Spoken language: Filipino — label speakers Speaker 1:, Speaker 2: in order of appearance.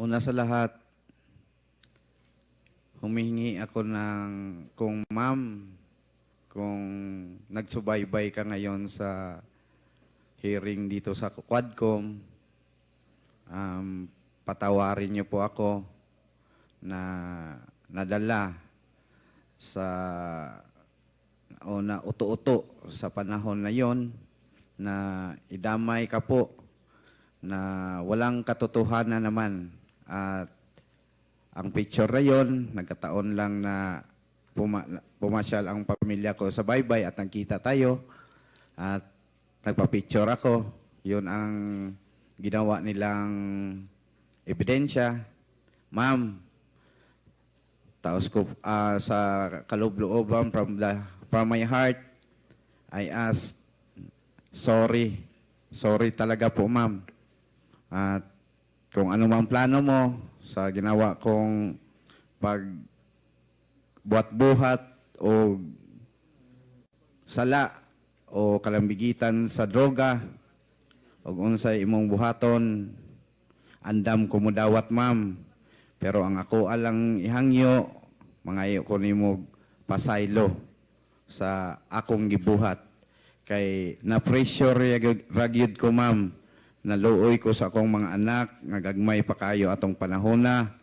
Speaker 1: Una sa lahat, humihingi ako ng kung ma'am, kung nagsubaybay ka ngayon sa hearing dito sa Quadcom, um, patawarin niyo po ako na nadala sa o na uto-uto sa panahon na yon na idamay ka po na walang katotohanan naman at ang picture na yon nagkataon lang na puma, pumasyal ang pamilya ko sa baybay at nagkita tayo. At nagpa-picture ako. Yun ang ginawa nilang ebidensya. Ma'am taos ko ah, sa kaloob-looban from the from my heart I ask sorry. Sorry talaga po ma'am. At kung ano mang plano mo sa ginawa kong pag buhat-buhat o sala o kalambigitan sa droga o unsay imong buhaton andam ko mo dawat ma'am. Pero ang ako alang ihangyo mangayo ko nimo pasaylo sa akong gibuhat. Kay na pressure ragyud ko ma'am naluoy ko sa akong mga anak nga gagmay pa kayo atong panahon na